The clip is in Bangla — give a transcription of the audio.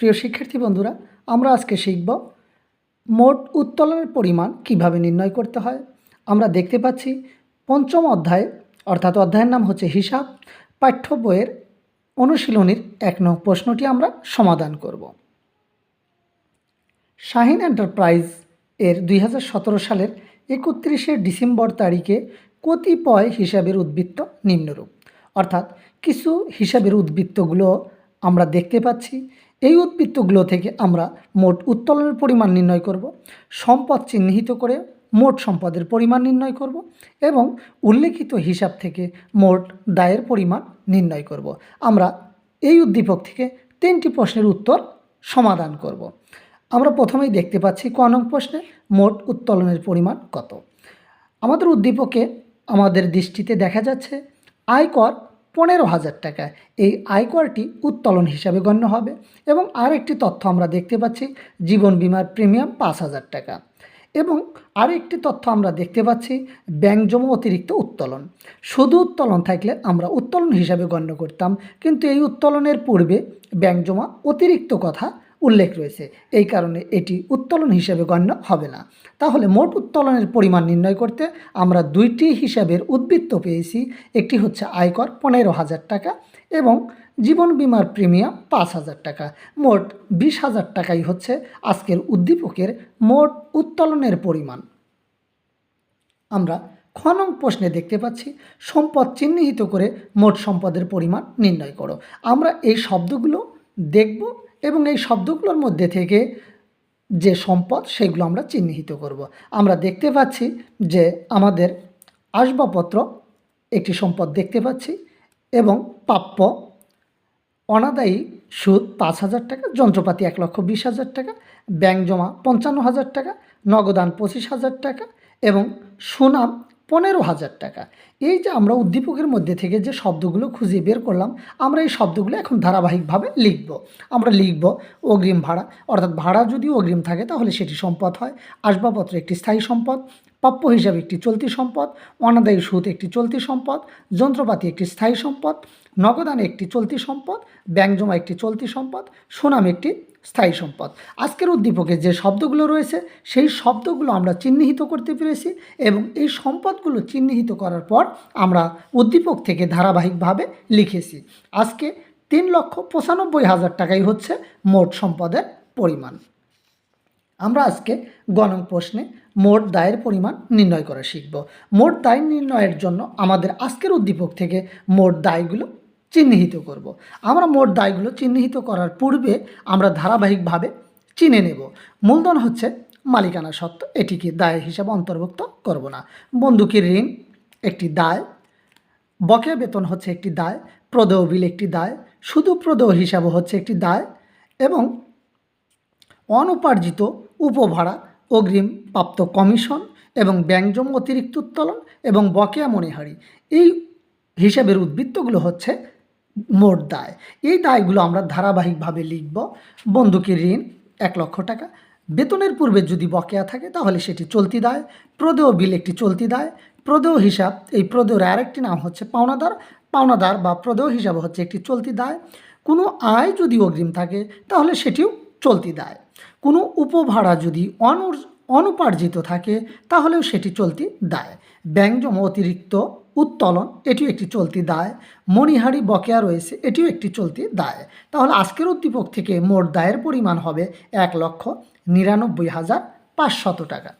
প্রিয় শিক্ষার্থী বন্ধুরা, আমরা আজকে শিখব মোট উত্তোলনের পরিমাণ কীভাবে নির্ণয় করতে হয়। আমরা দেখতে পাচ্ছি পঞ্চম অধ্যায়, অর্থাৎ অধ্যায়ের নাম হচ্ছে হিসাব, পাঠ্য বইয়ের অনুশীলনীর এক নং প্রশ্নটি আমরা সমাধান করব। শাহিন এন্টারপ্রাইজ এর দুই হাজার সতেরো সালের একত্রিশে ডিসেম্বর তারিখে কতিপয় হিসাবের উদ্বৃত্ত নিম্নরূপ। অর্থাৎ কিছু হিসাবের উদ্বৃত্তগুলো আমরা দেখতে পাচ্ছি। এই উদ্বৃত্তগুলো থেকে আমরা মোট উত্তোলনের পরিমাণ নির্ণয় করব, সম্পদ চিহ্নিত করে মোট সম্পদের পরিমাণ নির্ণয় করব এবং উল্লেখিত হিসাব থেকে মোট দায়ের পরিমাণ নির্ণয় করব। আমরা এই উদ্দীপক থেকে তিনটি প্রশ্নের উত্তর সমাধান করব। আমরা প্রথমেই দেখতে পাচ্ছি ক নং প্রশ্নে মোট উত্তোলনের পরিমাণ কত। আমাদের উদ্দীপকে আমাদের দৃষ্টিতে দেখা যাচ্ছে আয়কর পনেরো হাজার টাকা। এই আয়করটি উত্তোলন হিসাবে গণ্য হবে এবং আরেকটি তথ্য আমরা দেখতে পাচ্ছি, জীবন বিমার প্রিমিয়াম পাঁচ হাজার টাকা। এবং আরেকটি তথ্য আমরা দেখতে পাচ্ছি, ব্যাংক জমা অতিরিক্ত উত্তোলন। শুধু উত্তোলন থাকলে আমরা উত্তোলন হিসাবে গণ্য করতাম, কিন্তু এই উত্তোলনের পূর্বে ব্যাংক জমা অতিরিক্ত কথা উল্লেখ রয়েছে। এই কারণে এটি উত্তোলন হিসেবে গণ্য হবে না। তাহলে মোট উত্তোলনের পরিমাণ নির্ণয় করতে আমরা দুইটি হিসাবের উদ্বৃত্ত পেয়েছি। একটি হচ্ছে আয়কর পনেরো হাজার টাকা এবং জীবন বিমার প্রিমিয়াম পাঁচ হাজার টাকা। মোট বিশ হাজার টাকাই হচ্ছে আজকের উদ্দীপকের মোট উত্তোলনের পরিমাণ। আমরা খ নং প্রশ্নে দেখতে পাচ্ছি, সম্পদ চিহ্নিত করে মোট সম্পদের পরিমাণ নির্ণয় করো। আমরা এই শব্দগুলো দেখব এবং এই শব্দগুলোর মধ্যে থেকে যে সম্পদ, সেগুলো আমরা চিহ্নিত করব। আমরা দেখতে পাচ্ছি যে আমাদের আসবাবপত্র একটি সম্পদ দেখতে পাচ্ছি এবং প্রাপ্য অনাদায়ী সুদ পাঁচ হাজার টাকা, যন্ত্রপাতি এক লক্ষ বিশ হাজার টাকা, ব্যাংক জমা পঞ্চান্ন হাজার টাকা, নগদান পঁচিশ হাজার টাকা এবং সুনাম পনেরো হাজার টাকা। এই যে আমরা উদ্দীপকের মধ্যে থেকে যে শব্দগুলো খুঁজে বের করলাম, আমরা এই শব্দগুলো এখন ধারাবাহিকভাবে লিখব। আমরা লিখব অগ্রিম ভাড়া। অর্থাৎ ভাড়া যদি অগ্রিম থাকে, তাহলে সেটি সম্পদ হয়। আসবাবপত্র একটি স্থায়ী সম্পদ, প্রাপ্য হিসাবে একটি চলতি সম্পদ, অনাদায়ী সুদ একটি চলতি সম্পদ, যন্ত্রপাতি একটি স্থায়ী সম্পদ, নগদান একটি চলতি সম্পদ, ব্যাংক জমা একটি চলতি সম্পদ, সুনাম একটি স্থায়ী সম্পদ। আজকের উদ্দীপকে যে শব্দগুলো রয়েছে, সেই শব্দগুলো আমরা চিহ্নিত করতে পেরেছি এবং এই সম্পদগুলো চিহ্নিত করার পর আমরা উদ্দীপক থেকে ধারাবাহিকভাবে লিখেছি। আজকে তিন লক্ষ পঁচানব্বই হাজার টাকাই হচ্ছে মোট সম্পদের পরিমাণ। আমরা আজকে গণন প্রশ্নে মোট দায়ের পরিমাণ নির্ণয় করা শিখব। মোট দায় নির্ণয়ের জন্য আমাদের আজকের উদ্দীপক থেকে মোট দায়গুলো চিহ্নিত করব। আমরা মোট দায়গুলো চিহ্নিত করার পূর্বে আমরা ধারাবাহিকভাবে চিনে নেব। মূলধন হচ্ছে মালিকানা সত্ত্ব। এটিকে দায় হিসাবে অন্তর্ভুক্ত করব না। বন্দুকের ঋণ একটি দায়, বকেয়া বেতন হচ্ছে একটি দায় প্রদেয় বিল একটি দায়, শুধু প্রদেয় হিসাবে হচ্ছে একটি দায় এবং অনুপার্জিত উপভাড়া, অগ্রিম প্রাপ্ত কমিশন এবং ব্যাংকজম অতিরিক্ত উত্তোলন এবং বকেয়া মণিহারি এই হিসাবের উদ্বৃত্তগুলো হচ্ছে মোট দায়। এই দায়গুলো আমরা ধারাবাহিকভাবে লিখব। বন্দুকের ঋণ এক লক্ষ টাকা। বেতনের পূর্বে যদি বকেয়া থাকে তাহলে সেটি চলতি দায়। প্রদেয় বিল একটি চলতি দায়। প্রদেয় হিসাব, এই প্রদেয়ের আরেকটি নাম হচ্ছে পাওনাদার। পাওনাদার বা প্রদেয় হিসাব হচ্ছে একটি চলতি দায়। কোনো আয় যদি অগ্রিম থাকে তাহলে সেটিও চলতি দায়। কোনো উপভাড়া যদি অনু অনুপার্জিত থাকে তাহলেও সেটি চলতি দায়। ব্যাংক জমা অতিরিক্ত উত্তোলন, এটিও একটি চলতি দায়। মণিহারি বকেয়া রয়েছে, এটিও একটি চলতি দায়। তাহলে আজকের উদ্দীপক থেকে মোট দায়ের পরিমাণ হবে এক লক্ষ নিরানব্বই হাজার পাঁচশত টাকা।